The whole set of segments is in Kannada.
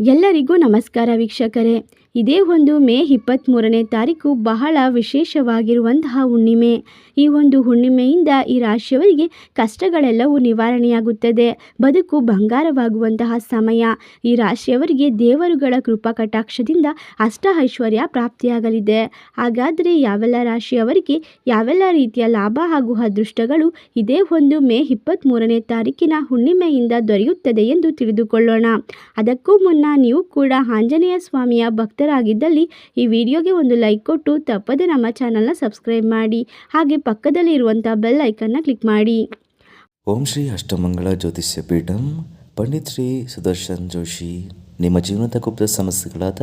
ಎಲ್ಲರಿಗೂ ನಮಸ್ಕಾರ ವೀಕ್ಷಕರೇ. ಇದೇ ಒಂದು ಮೇ ಇಪ್ಪತ್ತ್ಮೂರನೇ ತಾರೀಕು ಬಹಳ ವಿಶೇಷವಾಗಿರುವಂತಹ ಹುಣ್ಣಿಮೆ. ಈ ಒಂದು ಹುಣ್ಣಿಮೆಯಿಂದ ಈ ರಾಶಿಯವರಿಗೆ ಕಷ್ಟಗಳೆಲ್ಲವೂ ನಿವಾರಣೆಯಾಗುತ್ತದೆ. ಬದುಕು ಬಂಗಾರವಾಗುವಂತಹ ಸಮಯ. ಈ ರಾಶಿಯವರಿಗೆ ದೇವರುಗಳ ಕೃಪಾ ಕಟಾಕ್ಷದಿಂದ ಅಷ್ಟ ಐಶ್ವರ್ಯ ಪ್ರಾಪ್ತಿಯಾಗಲಿದೆ. ಹಾಗಾದರೆ ಯಾವೆಲ್ಲ ರಾಶಿಯವರಿಗೆ ಯಾವೆಲ್ಲ ರೀತಿಯ ಲಾಭ ಹಾಗೂ ಅದೃಷ್ಟಗಳು ಇದೇ ಒಂದು ಮೇ ಇಪ್ಪತ್ತ್ಮೂರನೇ ತಾರೀಕಿನ ಹುಣ್ಣಿಮೆಯಿಂದ ದೊರೆಯುತ್ತದೆ ಎಂದು ತಿಳಿದುಕೊಳ್ಳೋಣ. ಅದಕ್ಕೂ ಮುನ್ನ ನೀವು ಕೂಡ ಆಂಜನೇಯ ಸ್ವಾಮಿಯ ಭಕ್ತರಾಗಿದ್ದಲ್ಲಿ ಈ ವಿಡಿಯೋಗೆ ಒಂದು ಲೈಕ್ ಕೊಟ್ಟು ತಪ್ಪದೆ ನಮ್ಮ ಚಾನಲ್ನ ಸಬ್ಸ್ಕ್ರೈಬ್ ಮಾಡಿ ಹಾಗೆ ಪಕ್ಕದಲ್ಲಿ ಇರುವಂಥ ಬೆಲ್ ಐಕನ್ನ ಕ್ಲಿಕ್ ಮಾಡಿ. ಓಂ ಶ್ರೀ ಅಷ್ಟಮಂಗಳ ಜ್ಯೋತಿಷ್ಯ ಪೀಠಂ, ಪಂಡಿತ್ ಶ್ರೀ ಸುದರ್ಶನ್ ಜೋಶಿ. ನಿಮ್ಮ ಜೀವನದ ಗುಪ್ತ ಸಮಸ್ಯೆಗಳಾದ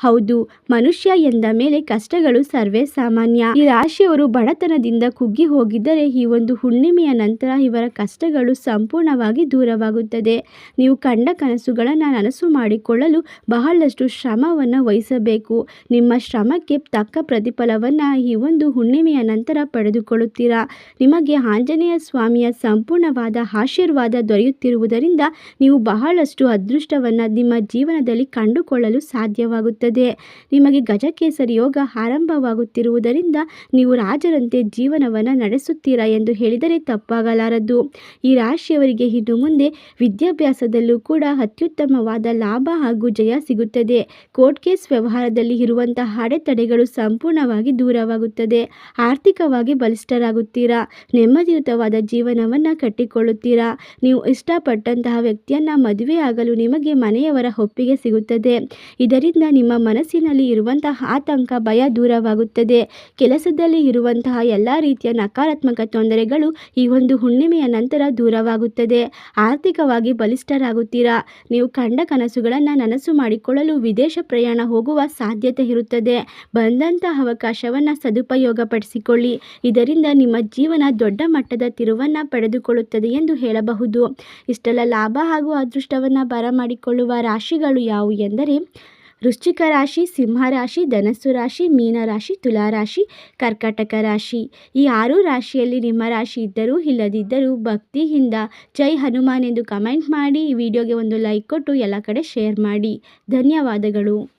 ಹೌದು, ಮನುಷ್ಯ ಎಂದ ಮೇಲೆ ಕಷ್ಟಗಳು ಸರ್ವೇ ಸಾಮಾನ್ಯ. ಈ ರಾಶಿಯವರು ಬಡತನದಿಂದ ಕುಗ್ಗಿ ಹೋಗಿದ್ದರೆ ಈ ಒಂದು ಹುಣ್ಣಿಮೆಯ ನಂತರ ಇವರ ಕಷ್ಟಗಳು ಸಂಪೂರ್ಣವಾಗಿ ದೂರವಾಗುತ್ತದೆ. ನೀವು ಕಂಡ ಕನಸುಗಳನ್ನು ನನಸು ಮಾಡಿಕೊಳ್ಳಲು ಬಹಳಷ್ಟು ಶ್ರಮವನ್ನು ವಹಿಸಬೇಕು. ನಿಮ್ಮ ಶ್ರಮಕ್ಕೆ ತಕ್ಕ ಪ್ರತಿಫಲವನ್ನು ಈ ಒಂದು ಹುಣ್ಣಿಮೆಯ ನಂತರ ಪಡೆದುಕೊಳ್ಳುತ್ತೀರಾ? ನಿಮಗೆ ಆಂಜನೇಯ ಸ್ವಾಮಿಯ ಸಂಪೂರ್ಣವಾದ ಆಶೀರ್ವಾದ ದೊರೆಯುತ್ತಿರುವುದರಿಂದ ನೀವು ಬಹಳಷ್ಟು ಅದೃಷ್ಟವನ್ನು ನಿಮ್ಮ ಜೀವನದಲ್ಲಿ ಕಂಡುಕೊಳ್ಳಲು ಸಾಧ್ಯವಾಗುತ್ತದೆ. ನಿಮಗೆ ಗಜಕೇಸರಿ ಯೋಗ ಆರಂಭವಾಗುತ್ತಿರುವುದರಿಂದ ನೀವು ರಾಜರಂತೆ ಜೀವನವನ್ನು ನಡೆಸುತ್ತೀರಾ ಎಂದು ಹೇಳಿದರೆ ತಪ್ಪಾಗಲಾರದು. ಈ ರಾಶಿಯವರಿಗೆ ಇನ್ನು ಮುಂದೆ ವಿದ್ಯಾಭ್ಯಾಸದಲ್ಲೂ ಕೂಡ ಅತ್ಯುತ್ತಮವಾದ ಲಾಭ ಹಾಗೂ ಜಯ ಸಿಗುತ್ತದೆ. ಕೋರ್ಟ್ ಕೇಸ್ ವ್ಯವಹಾರದಲ್ಲಿ ಇರುವಂತಹ ಅಡೆತಡೆಗಳು ಸಂಪೂರ್ಣವಾಗಿ ದೂರವಾಗುತ್ತದೆ. ಆರ್ಥಿಕವಾಗಿ ಬಲಿಷ್ಠರಾಗುತ್ತೀರಾ? ನೆಮ್ಮದಿಯುತವಾದ ಜೀವನವನ್ನು ಕಟ್ಟಿಕೊಳ್ಳುತ್ತೀರಾ? ನೀವು ಇಷ್ಟಪಟ್ಟಂತಹ ವ್ಯಕ್ತಿಯನ್ನು ಮದುವೆ ಆಗಲು ನಿಮಗೆ ಮನೆಯವರ ಒಪ್ಪಿಗೆ ಸಿಗುತ್ತದೆ. ಇದರಿಂದ ನಿಮ್ಮ ಮನಸ್ಸಿನಲ್ಲಿ ಇರುವಂತಹ ಆತಂಕ, ಭಯ ದೂರವಾಗುತ್ತದೆ. ಕೆಲಸದಲ್ಲಿ ಇರುವಂತಹ ಎಲ್ಲ ರೀತಿಯ ನಕಾರಾತ್ಮಕ ತೊಂದರೆಗಳು ಈ ಒಂದು ಹುಣ್ಣಿಮೆಯ ನಂತರ ದೂರವಾಗುತ್ತದೆ. ಆರ್ಥಿಕವಾಗಿ ಬಲಿಷ್ಠರಾಗುತ್ತೀರಾ? ನೀವು ಕಂಡ ಕನಸುಗಳನ್ನು ನನಸು ಮಾಡಿಕೊಳ್ಳಲು ವಿದೇಶ ಪ್ರಯಾಣ ಹೋಗುವ ಸಾಧ್ಯತೆ ಇರುತ್ತದೆ. ಬಂದಂತಹ ಅವಕಾಶವನ್ನು ಸದುಪಯೋಗಪಡಿಸಿಕೊಳ್ಳಿ. ಇದರಿಂದ ನಿಮ್ಮ ಜೀವನ ದೊಡ್ಡ ಮಟ್ಟದ ತಿರುವನ್ನು ಪಡೆದುಕೊಳ್ಳುತ್ತದೆ ಎಂದು ಹೇಳಬಹುದು. ಇಷ್ಟೆಲ್ಲ ಲಾಭ ಹಾಗೂ ಅದೃಷ್ಟವನ್ನು ಬರಮಾಡಿಕೊಳ್ಳುವ ರಾಶಿಗಳು ಯಾವುವು ಎಂದರೆ ವೃಶ್ಚಿಕ ರಾಶಿ, ಸಿಂಹ ರಾಶಿ, ಧನಸ್ಸು ರಾಶಿ, ಮೀನ ರಾಶಿ, ತುಲಾ ರಾಶಿ, ಕರ್ಕಾಟಕ ರಾಶಿ. ಈ ಆರು ರಾಶಿಯಲ್ಲಿ ನಿಮ್ಮ ರಾಶಿ ಇದ್ದರೂ ಇಲ್ಲದಿದ್ದರೂ ಭಕ್ತಿಯಿಂದ ಜೈ ಹನುಮಾನ್ ಎಂದು ಕಮೆಂಟ್ ಮಾಡಿ. ಈ ವಿಡಿಯೋಗೆ ಒಂದು ಲೈಕ್ ಕೊಟ್ಟು ಎಲ್ಲ ಕಡೆ ಶೇರ್ ಮಾಡಿ. ಧನ್ಯವಾದಗಳು.